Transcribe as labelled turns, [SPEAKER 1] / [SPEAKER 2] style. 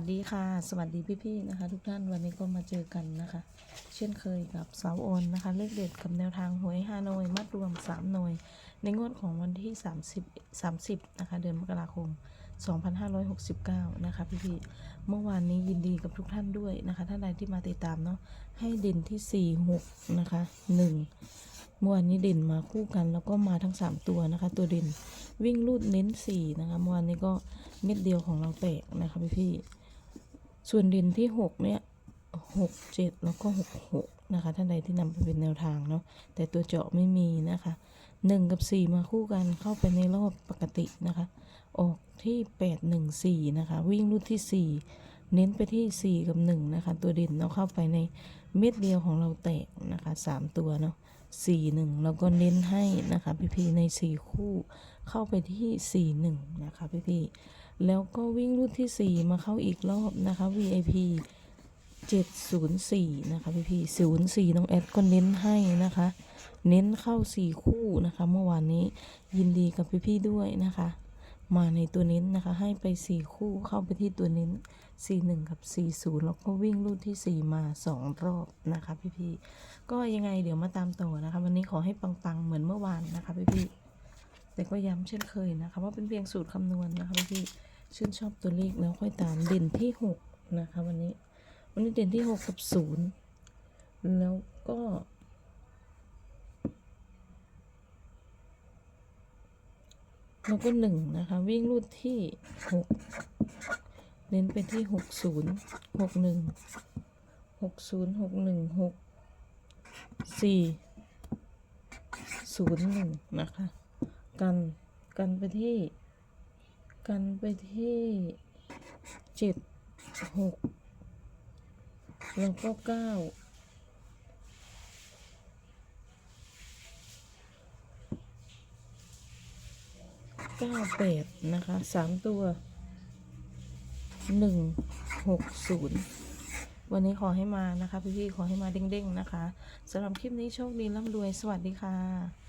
[SPEAKER 1] สวัสดีค่ะ สวัสดีพี่ๆนะคะ ทุกท่านวันนี้ก็มาเจอกันนะคะ เช่นเคยกับสาวโอนนะคะ เลขเด็ดกับแนวทางหวยฮานอยมัดรวม 3 หน่วย ในงวดของวันที่ 30 30 นะคะ เดือนมกราคม 2569 นะคะพี่ๆเมื่อวานนี้ยินดีกับทุกท่านด้วยนะคะ ท่านใดที่มาติดตามเนาะให้เด่นที่ 4 6 นะคะ 1 เมื่อวานนี้เด่นมาคู่กัน แล้วก็มาทั้ง 3 ตัวนะคะ ตัวเด่นวิ่งลูดเน้น 4 นะคะเมื่อวานนี้ก็เม็ดเดียวของเราแตกนะคะพี่ๆ ส่วนเด่นที่หกเนี่ยหกเจ็ดแล้วก็หกหกนะคะ ท่านใดที่นำไปเป็นแนวทางเนาะแต่ตัวเจาะไม่มีนะคะหนึ่งกับสี่มาคู่กันเข้าไปในรอบปกตินะคะ ออกที่แปดหนึ่งสี่นะคะ วิ่งรุ่นที่สี่เน้นไปที่สี่กับหนึ่งนะคะ ตัวเด่นเราเข้าไปในเม็ดเดียวของเราแตกนะคะสามตัวเนาะสี่หนึ่งเราก็เน้นให้นะคะพี่ๆในสี่คู่เข้าไปที่สี่หนึ่งนะคะพี่ๆ แล้วก็วิ่งรุ่นที่ 4 มาเข้าอีกรอบนะคะ VIP 704 นะคะพี่พี่04 น้องแอดก็เน้นให้นะคะ เน้นเข้า 4 คู่นะคะ เมื่อวานนี้ยินดีกับพี่พี่ด้วยนะคะ มาในตัวเน้นนะคะ ให้ไป 4 คู่เข้าไปที่ตัวเน้น 41 กับ 40 แล้วก็วิ่งรุ่นที่ 4 มา 2 รอบนะคะพี่พี่ก็ยังไงเดี๋ยวมาตามต่อนะคะ วันนี้ขอให้ปังๆ เหมือนเมื่อวานนะคะพี่พี่ แต่ก็ย้ำเช่นเคยนะคะว่าเป็นเพียงสูตรคำนวณนะคะพี่ชื่นชอบตัวเลขแล้วค่อยตามเด่นที่หกนะคะ วันนี้ วันนี้เด่นที่หกกับศูนย์แล้วก็แล้วก็หนึ่งนะคะ วิ่งรูดที่หกเน้นไปที่หกศูนย์หกหนึ่งหกศูนย์หกหนึ่งหกสี่ศูนย์หนึ่งนะคะ กัน กันไปที่ กันไปที่เจ็ดหกแล้วก็เก้าเก้าแปดนะคะสามตัวหนึ่งหกศูนย์วันนี้ขอให้มานะคะ พี่ๆขอให้มาเด้งๆนะคะสำหรับคลิปนี้โชคดีร่ำรวย สวัสดีค่ะ